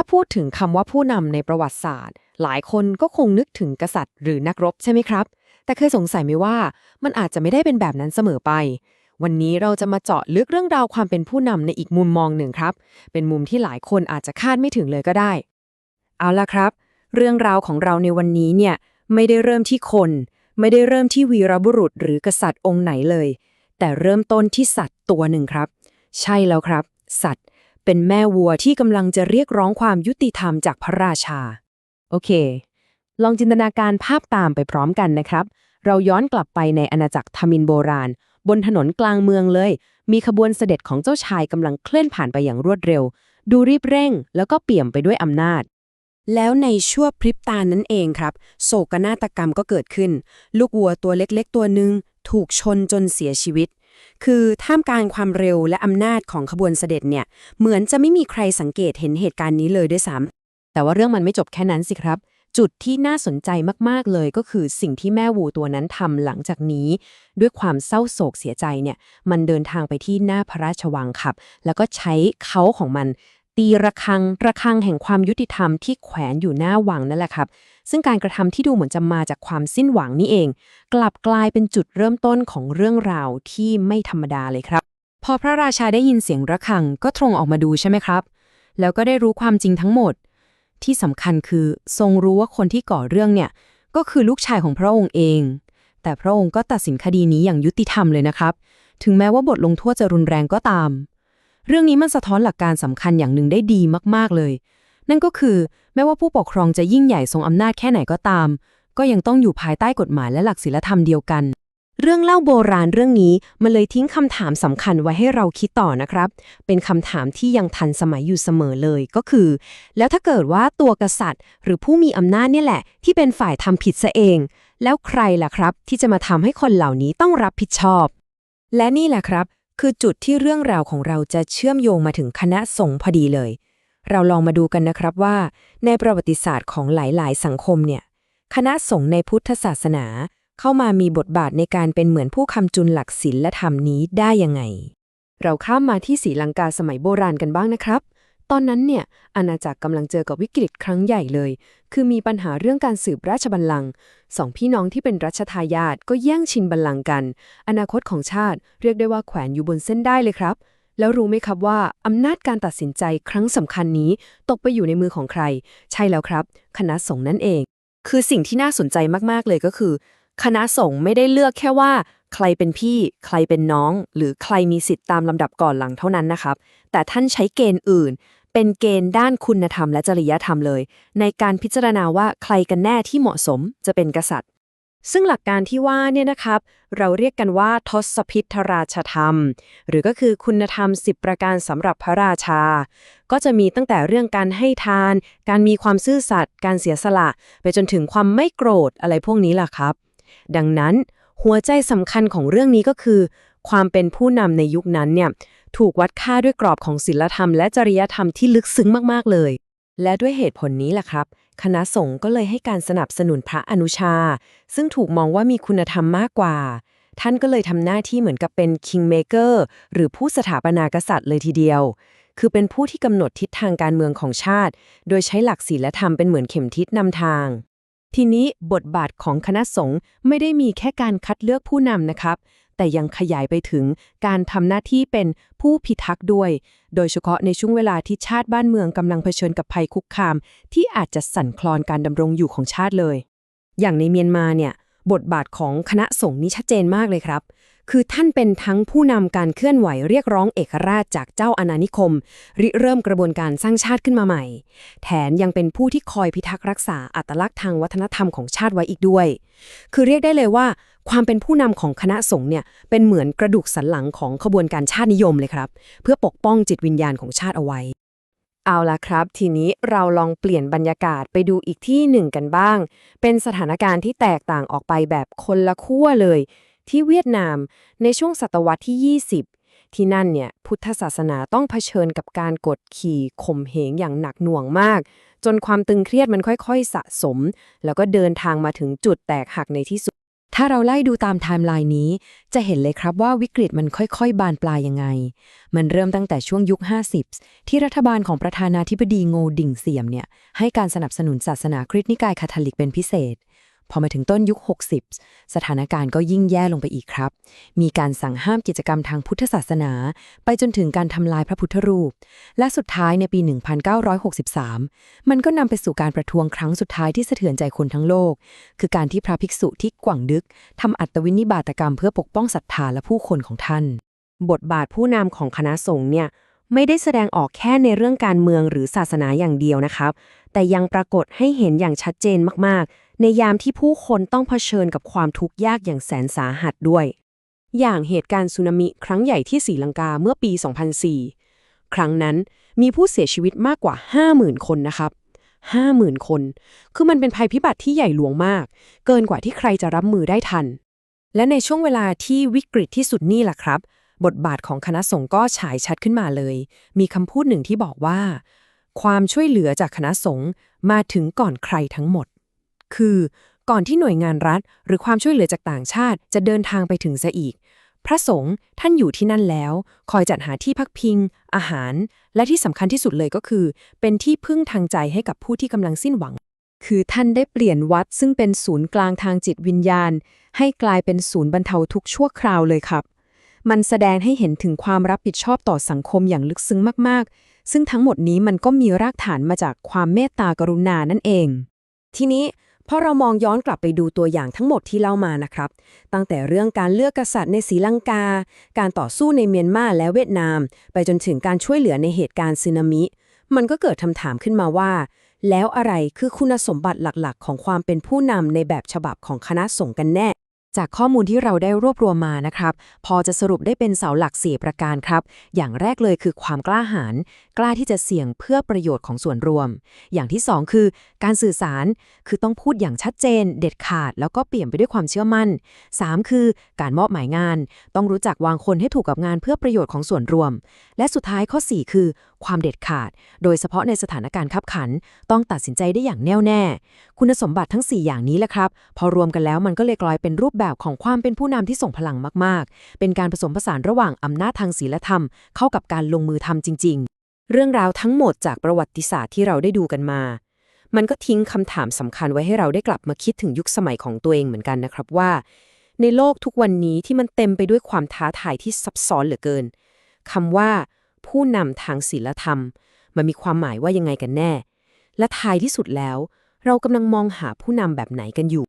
ถ้าพูดถึงคำว่าผู้นำในประวัติศาสตร์ หลายคนก็คงนึกถึงกษัตริย์หรือนักรบใช่ไหมครับ แต่เคยสงสัยไหมว่ามันอาจจะไม่ได้เป็นแบบนั้นเสมอไป วันนี้เราจะมาเจาะลึกเรื่องราวความเป็นผู้นำในอีกมุมมองหนึ่งครับ เป็นมุมที่หลายคนอาจจะคาดไม่ถึงเลยก็ได้ เอาล่ะครับ เรื่องราวของเราในวันนี้เนี่ยไม่ได้เริ่มที่คน ไม่ได้เริ่มที่วีรบุรุษ หรือกษัตริย์องค์ไหนเลย แต่เริ่มต้นที่สัตว์ตัวหนึ่งครับ ใช่แล้วครับ สัตว์ เป็นแม่วัวที่กำลังจะเรียกร้องความยุติธรรมจากพระราชา โอเค ลองจินตนาการภาพตามไปพร้อมกันนะครับ เราย้อนกลับไปในอาณาจักรทมินโบราณ บนถนนกลางเมืองเลย มีขบวนเสด็จของเจ้าชายกำลังเคลื่อนผ่านไปอย่างรวดเร็ว ดูรีบเร่ง แล้วก็เปี่ยมไปด้วยอำนาจแล้วในชั่วพริบตานั้นเองครับ โศกนาฏกรรมก็เกิดขึ้น ลูกวัวตัวเล็กๆ ตัวหนึ่งถูกชนจนเสียชีวิตคือท่ามกลางความเร็วและอำนาจของขบวนเสด็จเนี่ย เหมือนจะไม่มีใครสังเกตเห็นเหตุการณ์นี้เลยด้วยซ้ำแต่ว่าเรื่องมันไม่จบแค่นั้นสิครับ จุดที่น่าสนใจมากๆเลยก็คือสิ่งที่แม่วูตัวนั้นทำหลังจากนี้ ด้วยความเศร้าโศกเสียใจเนี่ย มันเดินทางไปที่หน้าพระราชวังครับ แล้วก็ใช้เขาของมัน ตีระฆังระฆังแห่งความยุติธรรมที่แขวนอยู่หน้าวังนั่นแหละครับ ซึ่งการกระทำที่ดูเหมือนจะมาจากความสิ้นหวังนี่เอง กลับกลายเป็นจุดเริ่มต้นของเรื่องราวที่ไม่ธรรมดาเลยครับ พอพระราชาได้ยินเสียงระฆังก็ตรงออกมาดูใช่ไหมครับ แล้วก็ได้รู้ความจริงทั้งหมด ที่สำคัญคือทรงรู้ว่าคนที่ก่อเรื่องเนี่ยก็คือลูกชายของพระองค์เอง แต่พระองค์ก็ตัดสินคดีนี้อย่างยุติธรรมเลยนะครับ ถึงแม้ว่าบทลงโทษจะรุนแรงก็ตาม เรื่องนี้มันสะท้อนหลักการสำคัญอย่างหนึ่งได้ดีมากๆเลย นั่นก็คือแม้ว่าผู้ปกครองจะยิ่งใหญ่ทรงอำนาจแค่ไหนก็ตาม ก็ยังต้องอยู่ภายใต้กฎหมายและหลักศีลธรรมเดียวกัน เรื่องเล่าโบราณเรื่องนี้มันเลยทิ้งคำถามสำคัญไว้ให้เราคิดต่อนะครับ เป็นคำถามที่ยังทันสมัยอยู่เสมอเลยก็คือ แล้วถ้าเกิดว่าตัวกษัตริย์ หรือผู้มีอำนาจเนี่ยแหละ ที่เป็นฝ่ายทำผิดซะเอง แล้วใครล่ะครับ ที่จะมาทำให้คนเหล่านี้ต้องรับผิดชอบและนี่แหละครับ คือจุดที่เรื่องราวของเราจะเชื่อมโยงมาถึงคณะสงฆ์พอดีเลย เราลองมาดูกันนะครับว่า ในประวัติศาสตร์ของหลาย ๆ สังคมเนี่ย คณะสงฆ์ในพุทธศาสนา เข้ามามีบทบาทในการเป็นเหมือนผู้คำจุนหลักศีลและธรรมนี้ได้ยังไง เราข้ามมาที่ศรีลังกาสมัยโบราณกันบ้างนะครับ ตอนนั้นเนี่ยอาณาจักรกำลังเจอกับวิกฤตครั้งใหญ่เลย คือมีปัญหาเรื่องการสืบราชบัลลังก์สองพี่น้องที่เป็นรัชทายาทก็แย่งชิงบัลลังก์กัน อนาคตของชาติเรียกได้ว่าแขวนอยู่บนเส้นได้เลยครับ แล้วรู้ไหมครับว่าอำนาจการตัดสินใจครั้งสำคัญนี้ตกไปอยู่ในมือของใคร ใช่แล้วครับ คณะสงฆ์นั่นเอง คือสิ่งที่น่าสนใจมากๆเลยก็คือ คณะสงฆ์ไม่ได้เลือกแค่ว่าใครเป็นพี่ ใครเป็นน้อง หรือใครมีสิทธิ์ตามลำดับก่อนหลังเท่านั้นนะครับ แต่ท่านใช้เกณฑ์อื่น เป็นเกณฑ์ด้านคุณธรรมและจริยธรรมเลย ในการพิจารณาว่าใครกันแน่ที่เหมาะสมจะเป็นกษัตริย์ ซึ่งหลักการที่ว่าเนี่ยนะครับ เราเรียกกันว่าทศพิธราชธรรม หรือก็คือคุณธรรม 10 ประการสำหรับพระราชา ก็จะมีตั้งแต่เรื่องการให้ทาน การมีความซื่อสัตย์การเสียสละ ไปจนถึงความไม่โกรธอะไรพวกนี้ล่ะครับ ดังนั้นหัวใจสำคัญของเรื่องนี้ก็คือ ความเป็นผู้นำในยุคนั้นเนี่ย ถูกวัดค่าด้วยกรอบของศีลธรรมและจริยธรรมที่ลึกซึ้งมากๆเลย และด้วยเหตุผลนี้แหละครับ คณะสงฆ์ก็เลยให้การสนับสนุนพระอนุชา ซึ่งถูกมองว่ามีคุณธรรมมากกว่า ท่านก็เลยทำหน้าที่เหมือนกับเป็น kingmaker หรือผู้สถาปนากษัตริย์เลยทีเดียว คือเป็นผู้ที่กำหนดทิศทางการเมืองของชาติ โดยใช้หลักศีลธรรมเป็นเหมือนเข็มทิศนำทางทีนี้บทบาทของคณะสงฆ์ไม่ได้มีแค่การคัดเลือกผู้นำนะครับ แต่ยังขยายไปถึงการทำหน้าที่เป็นผู้พิทักษ์ด้วย โดยเฉพาะในช่วงเวลาที่ชาติบ้านเมืองกำลังเผชิญกับภัยคุกคาม ที่อาจจะสั่นคลอนการดำรงอยู่ของชาติเลย อย่างในเมียนมาเนี่ยบทบาทของคณะสงฆ์นี้ชัดเจนมากเลยครับ คือท่านเป็นทั้งผู้นำการเคลื่อนไหวเรียกร้องเอกราชจากเจ้าอาณานิคม ริเริ่มกระบวนการสร้างชาติขึ้นมาใหม่ แถมยังเป็นผู้ที่คอยพิทักษ์รักษาอัตลักษณ์ทางวัฒนธรรมของชาติไว้อีกด้วย คือเรียกได้เลยว่า ความเป็นผู้นำของคณะสงฆ์เนี่ยเป็นเหมือนกระดูกสันหลังของขบวนการชาตินิยมเลยครับ เพื่อปกป้องจิตวิญญาณของชาติเอาไว้ เอาละครับ ทีนี้เราลองเปลี่ยนบรรยากาศไปดูอีกที่หนึ่งกันบ้าง เป็นสถานการณ์ที่แตกต่างออกไปแบบคนละขั้วเลย ที่เวียดนามในช่วงศตวรรษที่ 20 ที่นั่นเนี่ยพุทธศาสนาต้องเผชิญกับการกดขี่ข่มเหงอย่างหนักหน่วงมากจนความตึงเครียดมันค่อย ๆ สะสม แล้วก็เดินทางมาถึงจุดแตกหักในที่สุด ถ้าเราไล่ดูตามไทม์ไลน์นี้ จะเห็นเลยครับว่าวิกฤตมันค่อยๆ บานปลายยังไง มันเริ่มตั้งแต่ช่วงยุค 50 ที่รัฐบาลของประธานาธิบดีโงดิ่งเสียมเนี่ยให้การสนับสนุนศาสนาคริสต์นิกายคาทอลิกเป็นพิเศษ พอมาถึงต้นยุค 60 สถานการณ์ก็ยิ่งแย่ลงไปอีกครับ มีการสั่งห้ามกิจกรรมทางพุทธศาสนา ไปจนถึงการทำลายพระพุทธรูป และสุดท้ายในปี 1963 มันก็นำไปสู่การประท้วงครั้งสุดท้ายที่สะเทือนใจคนทั้งโลก คือการที่พระภิกษุที่กว่างดึกทำอัตวินิบาตกรรมเพื่อปกป้องศรัทธาและผู้คนของท่าน บทบาทผู้นำของคณะสงฆ์เนี่ยไม่ได้แสดงออกแค่ในเรื่องการเมืองหรือศาสนาอย่างเดียวนะครับ แต่ยังปรากฏให้เห็นอย่างชัดเจนมากๆ ในยามที่ผู้คนต้องเผชิญกับความทุกข์ยากอย่างแสนสาหัสด้วย อย่างเหตุการณ์สึนามิครั้งใหญ่ที่ศรีลังกาเมื่อปี 2004 ครั้งนั้นมีผู้เสียชีวิตมากกว่า 50,000 คนนะครับ 50,000 คน คือมันเป็นภัยพิบัติที่ใหญ่หลวงมาก เกินกว่าที่ใครจะรับมือได้ทัน และในช่วงเวลาที่วิกฤตที่สุดนี่แหละครับ บทบาทของคณะสงฆ์ก็ฉายชัดขึ้นมาเลย มีคำพูดหนึ่งที่บอกว่า ความช่วยเหลือจากคณะสงฆ์มาถึงก่อนใครทั้งหมด คือ ก่อนที่หน่วยงานรัฐ หรือความช่วยเหลือจากต่างชาติจะเดินทางไปถึงซะอีก พระสงฆ์ท่านอยู่ที่นั่นแล้ว คอยจัดหาที่พักพิง อาหาร และที่สำคัญที่สุดเลยก็คือ เป็นที่พึ่งทางใจให้กับผู้ที่กำลังสิ้นหวัง คือท่านได้เปลี่ยนวัดซึ่งเป็นศูนย์กลางทางจิตวิญญาณ ให้กลายเป็นศูนย์บรรเทาทุกข์ชั่วคราวเลยครับ มันแสดงให้เห็นถึงความรับผิดชอบต่อสังคมอย่างลึกซึ้งมาก ๆซึ่งทั้งหมดนี้มันก็มีรากฐานมาจากความเมตตากรุณานั่นเอง ทีนี้ พอเรามองย้อนกลับไปดูตัวอย่างทั้งหมดที่เล่ามานะครับ ตั้งแต่เรื่องการเลือกกษัตริย์ในศรีลังกา การต่อสู้ในเมียนมาและเวียดนาม ไปจนถึงการช่วยเหลือในเหตุการณ์สึนามิ มันก็เกิดคำถามขึ้นมาว่า แล้วอะไรคือคุณสมบัติหลักๆ ของความเป็นผู้นำในแบบฉบับของคณะสงฆ์กันแน่ จากข้อมูลที่เราได้รวบรวมมานะครับ พอจะสรุปได้เป็นเสาหลักสี่ประการครับ อย่างแรกเลยคือความกล้าหาญกล้าที่จะเสี่ยงเพื่อประโยชน์ของส่วนรวม อย่างที่สองคือ การสื่อสารคือต้องพูดอย่างชัดเจน เด็ดขาด แล้วก็เปลี่ยมไปด้วยความเชื่อมั่น 3 คือ การมอบหมายงาน ต้องรู้จักวางคนให้ถูกกับงานเพื่อประโยชน์ของส่วนรวม และสุดท้ายข้อ 4 คือ ความเด็ดขาด โดยเฉพาะในสถานการณ์ขับขัน ต้องตัดสินใจได้อย่างแน่วแน่ คุณสมบัติทั้ง 4 อย่างนี้แหละครับ พอรวมกันแล้วมันก็เลยกลายเป็นรูปแบบแบบของความเป็นผู้นำที่ส่งพลังมากๆ เป็นการผสมผสานระหว่างอำนาจทางศีลธรรม เข้ากับการลงมือทำจริง ๆ เรื่องราวทั้งหมดจากประวัติศาสตร์ที่เราได้ดูกันมา มันก็ทิ้งคำถามสำคัญไว้ให้เราได้กลับมาคิดถึงยุคสมัยของตัวเองเหมือนกันนะครับว่า ในโลกทุกวันนี้ที่มันเต็มไปด้วยความท้าทายที่ซับซ้อนเหลือเกินคำว่า ผู้นำทางศีลธรรม มันมีความหมายว่ายังไงกันแน่ และท้ายที่สุดแล้ว เรากำลังมองหาผู้นำแบบไหนกันอยู่